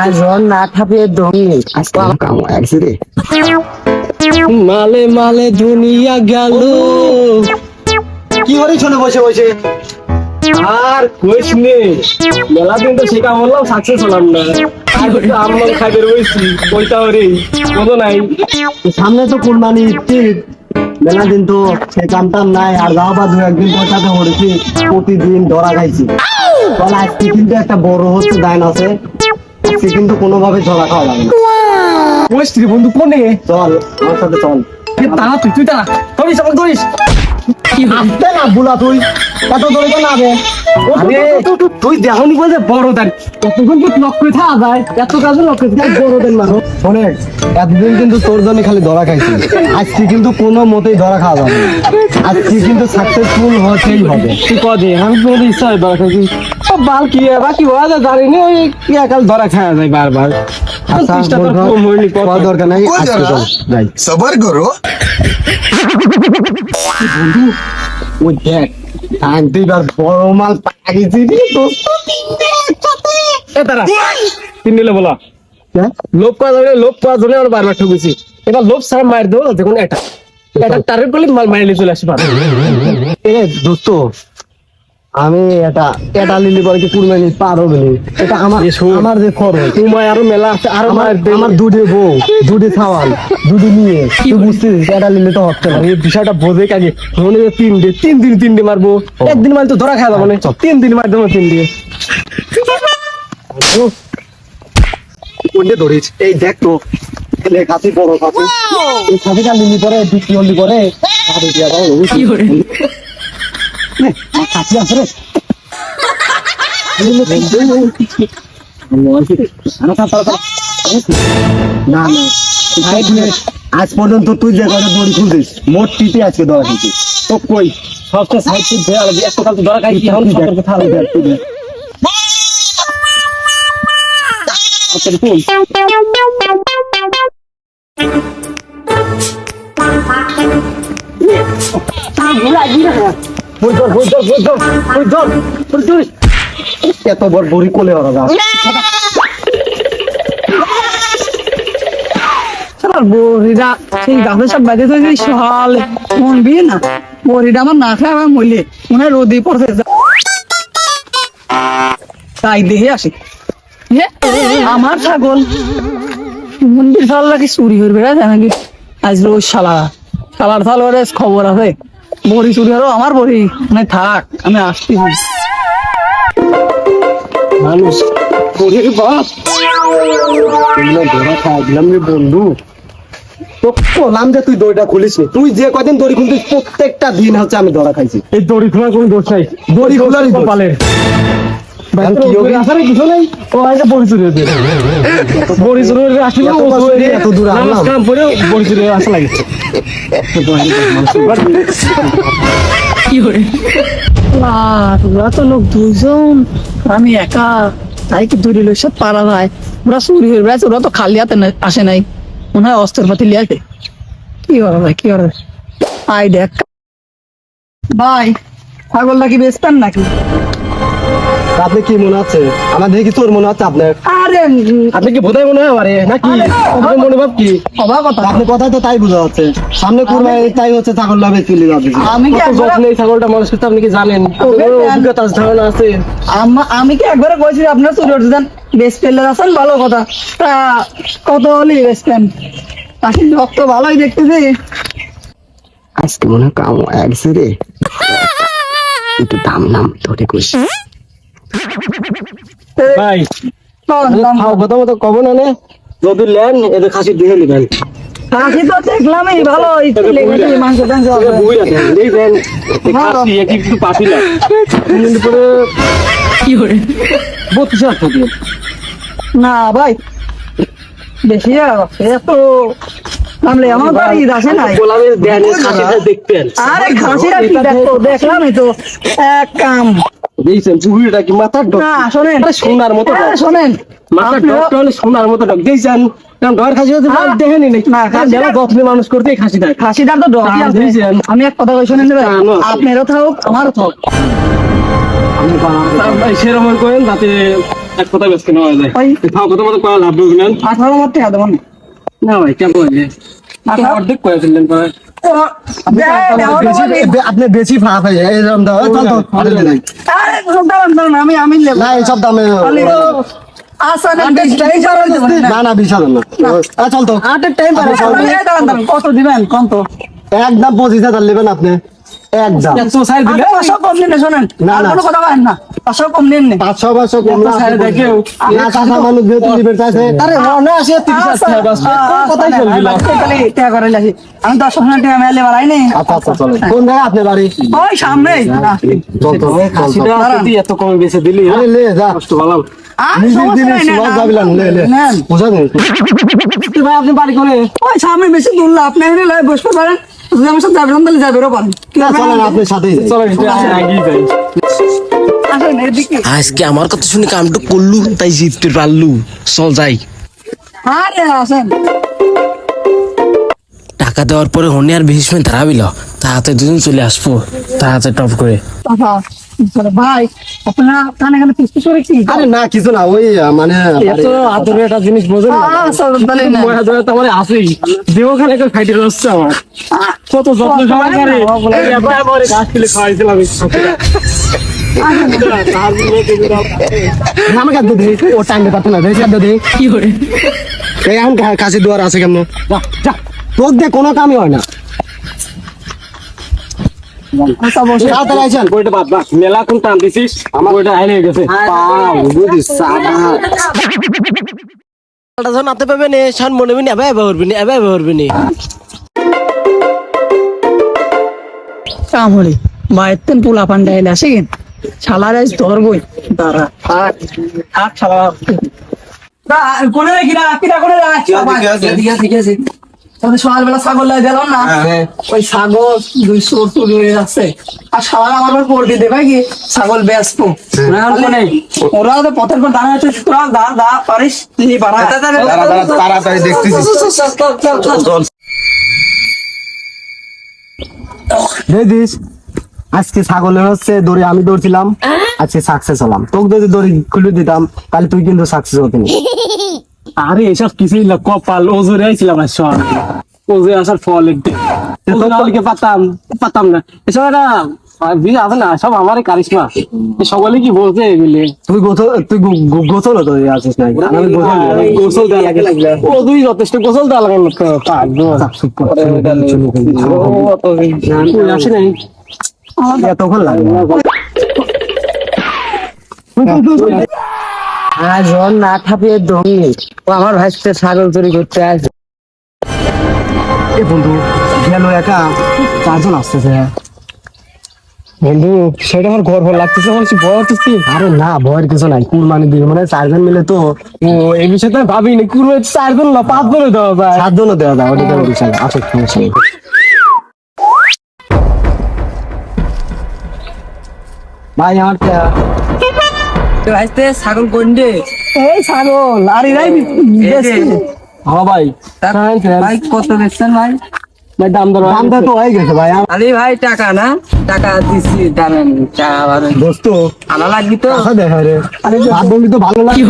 আজ না থাপে দমি। আজকে কাম আছে রে। মালে মালে দুনিয়া গেল। কি হরে শোনে বসে বসে? আর কইস নে মেলা দিন তো শেখা বললাম সাকসেস হলাম না। আর একটু আমলাম খাইতে রয়েছি কইতা রে কোনো নাই। সামনে তো কুরবানি ঈদ। মেলা দিন তো সে কামটাম নাই আর গাও বা দু একদিন পয়সাতে পড়েছি প্রতিদিন ধরা খাইছি। বল আজকে কিন্তু একটা বড় হচ্ছে দাইন আছে সে কিন্তু কোনোভাবে ধরা খাওয়া যাবে না। কইস বন্ধু কোনে? চল আমার সাথে চল। তারা তুই তুই তারা। ধরিস আমাকে ধরিস। আসতে না বুলা তুই? এত দৌড়ে না রে? তুই দেখনি বলতে বড়দের। এতক্ষণ কি লক্ষ্যে থাকা যায় এত কাজে লক্ষ্যে থাকা বড়দের না। শোনে এতদিন কিন্তু তোর জন্য খালি ধরা খাইছি। আজকে কিন্তু কোনো মতেই ধরা খাওয়া যাবে আজকে কিন্তু সাকসেসফুল হতেই হবে। তুই কদে আমি তোর ইচ্ছা হয় ধরা খাইছি। বাল কি বাকি হওয়া যায় জানি না ওই একাল ধরা খাওয়া যায় বারবার। আচ্ছা দরকার নাই আজকে যাই। সবার করো करो ওই দেখ আনতে এবার বড় মাল পাকিয়েছি এ তারা তিন নিলে বলা। হ্যাঁ? লোভ করা যাবে লোভ করা জন্য আমরা বারবার ঠকেছি এবার লোভ ছাড়া মার দেবো দেখুন এটা এটা তারের গলি মাল মারিলে চলে আসবে। এ দোস্ত আমি এটা এটা লিলি পরে কি কুরবানি পার নি। এটা আমার আমার যে খরচ। তোমায় আরও মেলা আছে আরও আমার আমার দুধে বউ দুধে খাওয়াল দুধে নিয়ে। তুই বুঝছিস এটা নিলে তো হচ্ছে না। এই বিষয়টা বোঝে কাজে মনে হয় তিন দিন তিন দিন তিন দিন মারবো। একদিন মারলে তো ধরা খাওয়া যাবে না। তিন দিন মার দেবো তিন দিন কোনটা ধরিস? এই দেখ তো। ছেলে কাছে বড় কাছে। এই খাসিটা লিলি পরে বিক্রি হলি পরে কাছে দিয়া দাও কি করে? কাছে আজ পর্যন্ত তুই যে কথা দড়ি খুলছিস মোট টিপে আজকে ধরা খেয়েছিস তো কই সবচেয়ে সাইড লাগবে একটা কাল তো ধরা খাই সতর্ক থাকবে তুই দেখ, তুই ধর, এত বড় বড়ি কোলে গাছ সেই গাছের সব মন বিয়ে না? বড়িটা আমার না খায়, আমার মইলে। মনে হয় পড়ছে তাই দেখে আসি। আমার ছাগল। মন্দির ছাগল কি চুরি বেড়াচ্ছে নাকি আজ রোজ শালা, শালার ছাগলের খবর আছে। বড়ি চুরি আরও আমার বড়ি। মানে থাক আমি আসছি। মানুষ ওরে বাপ। এগুলো ধরা রে বন্ধু। তো বললাম যে তুই দড়িটা খুলিস নি। তুই যে কদিন দড়ি খুলতিস প্রত্যেকটা দিন হচ্ছে আমি ধরা খাইছি। এই দড়ি খোলার কোনো দোষ নাই। দড়ি খোলারই পালের কপালের। ওরা তো লোক দুইজন। আমি একা তাই কি দূরে লোক সব পারা যায় ওরা চুরি হয়ে বেড়াচ্ছে ওরা তো খালি হাতে আসে নাই। মনে হয় অস্ত্র পাতি লিয়াছে কি করা যায় কি করা যায় আই দেখ। ভাই ছাগল নাকি বেচতেন নাকি? আপনি কি মনে হচ্ছে আমার দেখি তোর মনে হচ্ছে আপনার? আরে আপনি কি বোধহয় মনে হয় আমারে? নাকি? আপনার মনে ভাব কি? অবাক কথা। আপনি কথাই তো তাই বোঝা যাচ্ছে। সামনে কুরবানি তাই হচ্ছে ছাগল লাভে চলে যাবে আমি কি যত্ন এই ছাগলটা মানুষ করতে আপনি কি জানেন? অভিজ্ঞতা ধারণা আছে। আমি কি একবারে কইছি আপনার চুরি হচ্ছে? বেশ পেলে আছেন ভালো কথা। তা কত হলি বেস্ট বেচতেন তাকে রক্ত ভালোই দেখতেছি। আজকে মনে হয় কাম একসে রে। একটু দাম নাম ধরে কইস ভাই খাও কথা মতো কব না নে। যদি লেন এদের খাসি দিয়ে নিবেন খাসি তো দেখলামই ভালো মাংস টাংস। খাসি একটু কিন্তু পরে কি করে? বত্রিশ হাজার। না ভাই বেশি এত নামলে আমার বাড়ি আসে নাই। গোলামের দেন এই খাসিটা দেখতেন আরে খাসিটা কি দেখো দেখলামই তো। এক কাম। দেখছেন চুড়িটা কি মাথার ডক না শোনেন। সোনার মতো মাথার ডকটা হলে সোনার মতো ডক দেখছেন? হ্যাঁ। না, হ্যাঁ, আছে। আমি এক কথা শোনেন জানো। আপনারও থাকুক আমারও থাকুক। কোন ভাই সেরকম করেন যাতে এক কথা যায়। ওই খাওয়া কথা মতো করা লাভ হবে না। আঠারো দেবো না না ভাই কেমন হয়েছে অর্ধেক করে ফেললেন পরে বেশি- আপনি বেশি ফাঁপ হয়ে যায় এরকম দাও চল তো আরে লে নাই। আমি আমি নেব না এইসব দামে আচ্ছা না বিশ টাকা করে দেবো না। না না বিশ হাজার না আহ, চল তো আটের টাইম পারে আচ্ছা, এই দাঁড়ান, দাঁড়ান, কত দিবেন কোন তো একদম পঁচিশ হাজার নেবেন আপনি একদম। একশো সাইড দিলে? পাঁচশো কম নিন শোনেন। না, না। কোনো কথা বলেন না। পাঁচশো কম নিন পাঁচশো পাঁচশো কম না সাইড দেখেও। না। চাষা মানুষ যেহেতু নিবে চাইছে আরে মনে আসে তিরিশ হাজার টাকা কথাই চলবি না। আমি দশ হাজার টাকা মেলে বাড়াই নি আচ্ছা আচ্ছা চলো। কোন জায়গায় আপনার বাড়ি? ওই সামনেই। চল তো চল তো। সেটা এত কমে বেঁচে দিলি। আরে লে যা। কষ্ট ভালো নিজের জিনিস নাই, নেন, লস যাবি না, লে। লে বুঝা নেই ভাই আপনি বাড়ি করে ওই সামনে বেশি দূর আপনি লয়ে বসতে পারেন। আমার সাথে যাবেন তাহলে যাবেরও পারেন চলেন আপনার সাথেই যাই। যাই। আজকে আমার কথা শুনে কামটা করলু তাই জিততে পারলু। চল যাই। আরে আসেন। টাকা দেওয়ার পরে হনি আর বিশেষ মেয়ে দাঁড়াবিল? তাহাতে দুজন চলে আসব। তাহাতে টপ করে। ভাই আপনারা কানে কানে পিস্তি করে কি? আরে না কিছু না ওই মানে এত আদরের একটা জিনিস বোঝেন না। ময়া ধরে তো আমার আছেই। দেহখানে একটা ফাইটে রচ্ছে আমার। কত যত্ন সহকারে। আমার গাছ তুলে খাওয়াইছিলাম আমাকে একটু ও টাইম পারতো না দেখি কি করে? এখন কাছে দুয়ার আছে কেমন? যা। তোর দিয়ে কোনো কামই হয় না। মেলা কোন টান দিছিস? আমার বইটা হাইলে গেছে। বুঝিস সাদা। যখন আতে পাবে নে শান মনে বিনি এবার এবার করবি নি এবার এবার করবি নি। কামড়ি মায়ের তেন পোলা পান্ডা এলে আসে কেন? শালার আজ ধরবই। দাঁড়া থাক থাক শালা। কোনে রেখি না কিরা কোনে রাখ ঠিক আছে ঠিক আছে তাহলে সকালবেলা ছাগল লাই দিলাম না? ওই ছাগল দুই চোর চুরি হয়ে যাচ্ছে। আর সারা আমার পোল্ট্রি দেবে কি? ছাগল তাহলে ওরা তো পথের পর দাঁড়া আছে তোরা দা দা পারিস তুই পারা তাড়াতাড়ি দেখতেছি। দেখিস আজকে ছাগলের হচ্ছে দড়ি আমি দৌড়ছিলাম আজকে সাকসেস হলাম। তোকে যদি দড়ি খুলে দিতাম তাহলে তুই কিন্তু সাকসেস হতি না আরে এসব কিছুই না কপাল ওজোরে আইছিলাম আর সব ওজোরে আসার ফল একটু ওজোরে পাতাম পাতাম না এসব একটা আছে না সব আমারই কারিশমা সকলে কি বলছে এগুলি তুই গোসল গোসল আছিস না আমি গোসল দেওয়া লাগে ও যথেষ্ট গোসল দেওয়া লাগে আসি নাই এতক্ষণ লাগে না। ওর না থাপিয়ে দমি ও আমার ভাইসতে ছাগল চুরি করতে আসে এ বন্ধু গেল একা। চারজন আসতেছে বন্ধু সেটা আমার ঘর ঘর লাগতেছে বড় লাগতেছে আরে না ভয়ের কিছু নাই কুরবানি দিবে মানে চারজন মিলে তো। ও এই বিষয়ে তো আমি ভাবিনি কুরবে চারজন না পাঁচ জনে দেওয়া যায়। সাতজনও দেওয়া যায় ওটা কোনো বিষয় না আসো সমস্যা নেই। ভাই আমার টা- ভাইসতে ছাগল কোনডে এই ছাগল আর এরাই বেচছে হ্যাঁ ভাই ভাই কত বেচছেন ভাই? ভাই দাম দর দামটা তো হয়ে গেছে ভাই। আরে ভাই টাকা না? টাকা দিছি দাঁড়ান চা আবার দোস্ত আনা লাগবি তো? কথা দেখা রে। আরে ভাত বললি তো ভালো লাগে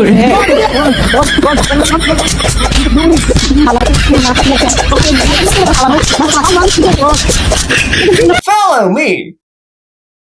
Follow me